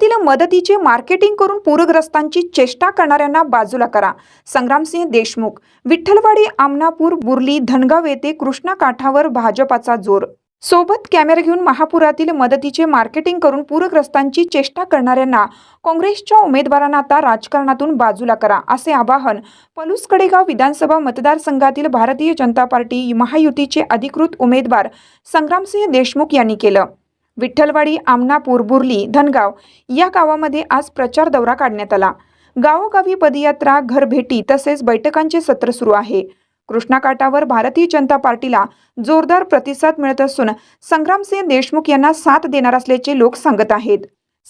तिला मदतीचे मार्केटिंग करून पूरग्रस्तांची चेष्टा करणाऱ्यांना बाजूला करा. संग्रामसिंह देशमुख विठ्ठलवाडी आमनापूर बुर्ली धनगाव येथे कृष्णा काठावर भाजपाचा जोर. सोबत कॅमेरा घेऊन महापुरातील मदतीचे मार्केटिंग करून पूरग्रस्तांची चेष्टा करणाऱ्यांना काँग्रेसच्या उमेदवारांना आता राजकारणातून बाजूला करा असे आवाहन पलूस कडेगाव विधानसभा मतदारसंघातील भारतीय जनता पार्टी महायुतीचे अधिकृत उमेदवार संग्रामसिंह देशमुख यांनी केलं. विठ्ठलवाडी आमनापूर बुर्ली धनगाव या गावामध्ये आज प्रचार दौरा काढण्यात आला. गावोगावी पदयात्रा घरभेटी तसेच बैठकांचे सत्र सुरू आहे. कृष्णाकाठावर भारतीय जनता पार्टीला जोरदार प्रतिसाद मिळत असून संग्रामसिंह देशमुख यांना साथ देणार असल्याचे लोक सांगत आहेत.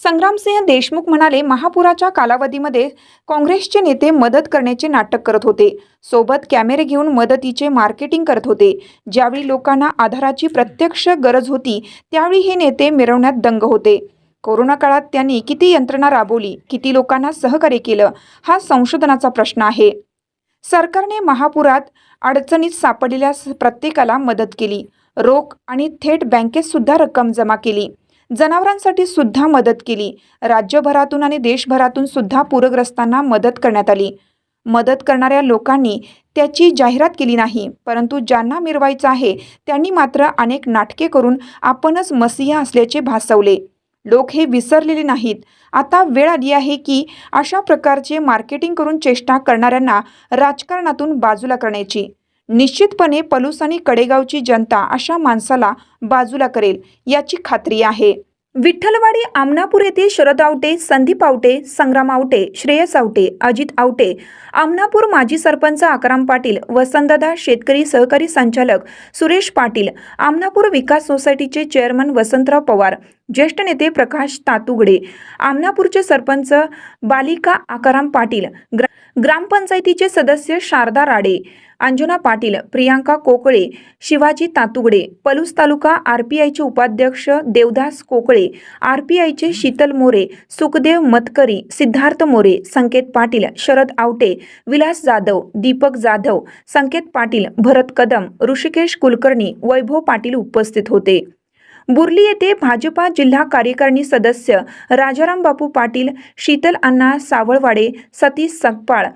संग्रामसिंह देशमुख म्हणाले महापुराच्या कालावधीमध्ये काँग्रेसचे नेते मदत करण्याचे नाटक करत होते. सोबत कॅमेरे घेऊन मदतीचे मार्केटिंग करत होते. ज्यावेळी लोकांना आधाराची प्रत्यक्ष गरज होती त्यावेळी हे नेते मिरवण्यात दंग होते. कोरोना काळात त्यांनी किती यंत्रणा राबवली किती लोकांना सहकार्य केलं हा संशोधनाचा प्रश्न आहे. सरकारने महापुरात अडचणीत सापडलेल्या स- प्रत्येकाला मदत केली. रोख आणि थेट बँकेत सुद्धा रक्कम जमा केली. जनावरांसाठी सुद्धा मदत केली. राज्यभरातून आणि देशभरातून सुद्धा पूरग्रस्तांना मदत करण्यात आली. मदत करणाऱ्या लोकांनी त्याची जाहिरात केली नाही परंतु ज्यांना मिरवायचं आहे त्यांनी मात्र अनेक नाटके करून आपणच मसिहा असल्याचे भासवले. लोक हे विसरलेले नाहीत. आता वेळ आली आहे की अशा प्रकारचे मार्केटिंग करून चेष्टा करणाऱ्यांना राजकारणातून बाजूला करण्याची. निश्चितपणे पलूस आणि कडेगावची जनता अशा माणसाला बाजूला करेल याची खात्री आहे. विठ्ठलवाडी आमनापूर येथे शरद आवटे संदीप आवटे संग्राम आवटे श्रेयस आवटे अजित आवटे आमनापूर माजी सरपंच आकाराम पाटील वसंतदा शेतकरी सहकारी संचालक सुरेश पाटील आमनापूर विकास सोसायटीचे चेअरमन वसंतराव पवार ज्येष्ठ नेते प्रकाश तातुगडे आमनापूरचे सरपंच बालिका आकाराम पाटील ग्रा ग्रामपंचायतीचे सदस्य शारदा राडे अंजुना पाटील प्रियांका कोकळे शिवाजी तातुगडे पलूस तालुका आर पी आयचे उपाध्यक्ष देवदास कोकळे आर पी आयचे शीतल मोरे सुखदेव मतकरी सिद्धार्थ मोरे संकेत पाटील शरद आवटे विलास जाधव दीपक जाधव संकेत पाटील भरत कदम ऋषिकेश कुलकर्णी वैभव पाटील उपस्थित होते. बुर्ली येथे भाजपा जिल्हा कार्यकारिणी सदस्य राजाराम बापू पाटील शीतल अण्णा सावळवाडे सतीश सकपाळ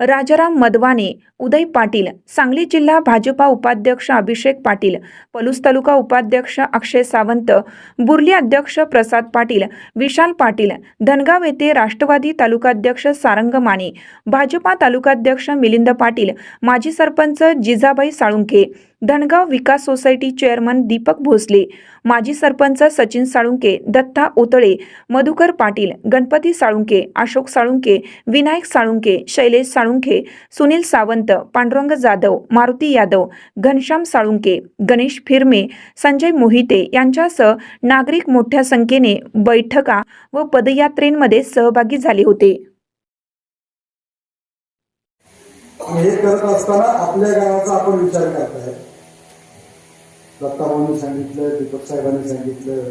राजाराम मदवाने उदय पाटील सांगली जिल्हा भाजपा उपाध्यक्ष अभिषेक पाटील पलूस तालुका उपाध्यक्ष अक्षय सावंत बुर्ली अध्यक्ष प्रसाद पाटील विशाल पाटील धनगाव येथे राष्ट्रवादी तालुकाध्यक्ष सारंग माने भाजपा तालुकाध्यक्ष मिलिंद पाटील माजी सरपंच जिजाबाई साळुंखे धनगाव विकास सोसायटी चेअरमन दीपक भोसले माजी सरपंच सचिन साळुंके दत्ता ओतळे मधुकर पाटील गणपती साळुंके अशोक साळुंके विनायक साळुंके शैलेश साळुंखे सुनील सावंत पांडुरंग जाधव मारुती यादव घनश्याम साळुंके गणेश फिरमे संजय मोहिते यांच्यासह नागरिक मोठ्या संख्येने बैठका व पदयात्रेमध्ये सहभागी झाले होते. हे करत असताना आपल्या गावाचा आपण विचार करताय. दत्ताभाऊंनी सांगितलं दीपक साहेबांनी सांगितलं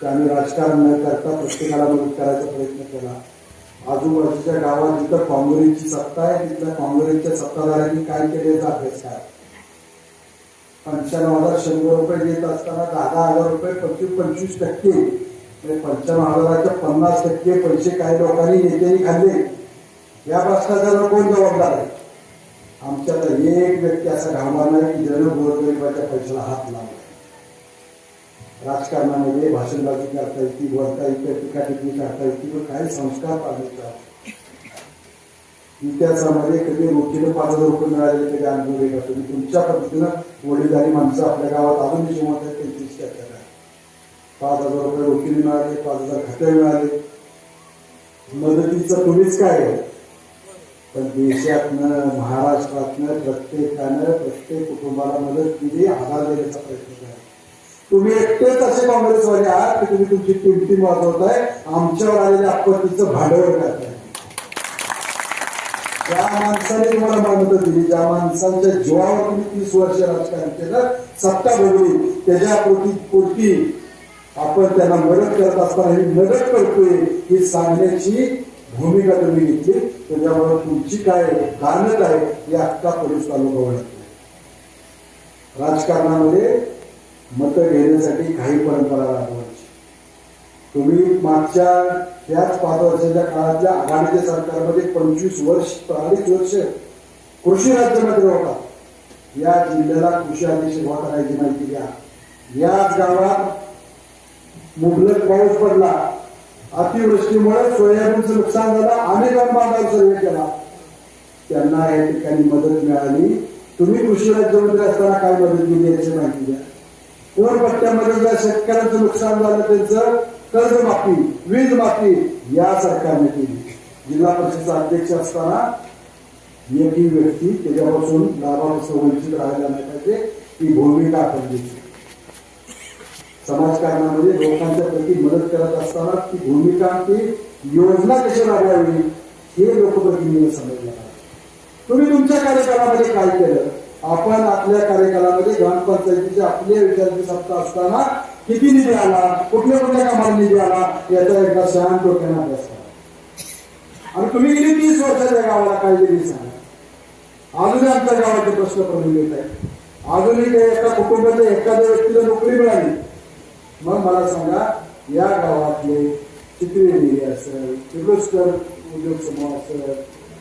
की आम्ही राजकारण न करता प्रत्येकाला मदत करायचा प्रयत्न केला. आजूबाजूच्या गावात जिथं काँग्रेसची सत्ता आहे तिथल्या काँग्रेसच्या सत्ताधाऱ्यांनी काय केले अभ्यास काय पंच्याण्णव हजार शंभर रुपये देत असताना दहा दहा हजार रुपये पंचवीस पंचवीस टक्के म्हणजे पंच्याण्णव हजाराच्या पन्नास टक्के पैसे काही लोकांनी नेत्यांनी खाल्ले. या भ्रष्टाचाराला कोण जबाबदार आहे? आमच्यात एक व्यक्ती असा घामा नाही की ज्यानं गोरगरिबाच्या पैशाला हात लावला. राजकारणामध्ये भाषणबाजी करता येते बोलता येते टीका टिप्पणी करता येते पण काही संस्कार पाळले इतिहासामध्ये कधी रोखीनं पाच हजार रुपये मिळाले कधी अनुभव आहे तुम्ही तुमच्या पद्धतीनं वडीलधारी माणसं आपल्या गावात अजून जिवंत आहेत त्यांची चर्चा करा पाच हजार रुपये रोखीने मिळाले पाच हजार खाते मिळाले. मदतीचं तुम्हीच काय आहे पण देशातनं महाराष्ट्रातनं प्रत्येकानं प्रत्येक कुटुंबाला मदत केली आधार देण्याचा प्रयत्न करा तुम्ही एकटेच असे काँग्रेसवाले आहात की तुम्ही तुमची किमती वाजवताय आमच्यावर आलेल्या आपत्तीचं भांडवल करताय? ज्या माणसाने तुम्हाला मान्यता दिली ज्या माणसांच्या जीवावर तुम्ही तीस वर्ष राजकारण केलं सत्ता भोगली त्याच्या पोटी पोटी आपण त्यांना मदत करत असताना ही मदत करतोय ही सांगण्याची भूमिका तुम्ही घेतली त्याच्यामुळे तुमची काय कारण काय हे आत्ता पोलीस तालुका ओळखते राजकारणामध्ये मतं घेण्यासाठी काही परंपरा राबवायची. तुम्ही मागच्या याच पाच वर्षाच्या काळातल्या आघाडीच्या सरकारमध्ये पंचवीस वर्ष अडीच वर्ष कृषी राज्यमंत्री होता. या जिल्ह्याला कृषी अधीक्षक होता करायची माहिती घ्या याच गावात मुबलक पाऊस पडला. अतिवृष्टीमुळे सोयाबीनचं नुकसान झालं. अनेक बांधावर सर्वे केला. त्यांना या ठिकाणी मदत मिळाली. तुम्ही कृषी राज्यमंत्री असताना काय मदत दिली याची माहिती द्या. पूर पट्ट्यामध्ये ज्या शेतकऱ्यांचं नुकसान झालं त्यांचं कर्ज माफी वीज माफी या सरकारने केली. जिल्हा परिषदेचा अध्यक्ष असताना एकही व्यक्ती त्याच्यापासून लाभापासून वंचित राहायला नाही पाहिजे. ही भूमिका आपण घेतली. समाजकारणामध्ये लोकांच्या प्रती मदत करत असताना ती भूमिका ती योजना कशी राबवावी हे लोकप्रतिनिधी समजलं तुम्ही तुमच्या कार्यकालामध्ये काय केलं? आपण आपल्या कार्यकालामध्ये ग्रामपंचायतीचे आपल्या विचारांची सत्ता असताना किती निधी आला? कुठल्या कुठल्या कामाला निधी आला? याचा एकदा शांत डोक्यानं अभ्यास करा. आणि तुम्ही गेली तीस वर्षाच्या गावाला काय दिली सांगा. अजूनही आमच्या गावाचे प्रश्न प्रलंबित आहेत. अजूनही एका कुटुंबाच्या एखाद्या व्यक्तीला नोकरी मिळाली. मग मला सांगा या गावातले चित्रे देवी असेल किर्लोस्कर उद्योग समूह असेल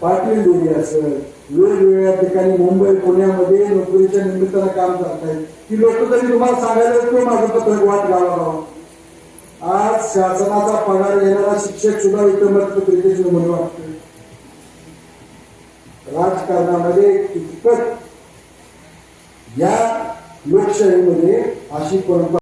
पाटील देवी असेल वेगवेगळ्या ठिकाणी मुंबई पुण्यामध्ये नोकरीच्या निमित्तानं काम करतायत. की लोक तरी तुम्हाला सांगायला तो माझं पत्रक वाट गावागाव आज शासनाचा पगार येणारा शिक्षक सुद्धा इतर मतपत्रिकेची म्हणून वाटते राजकारणामध्ये कितपत या लोकशाहीमध्ये अशी परंपरा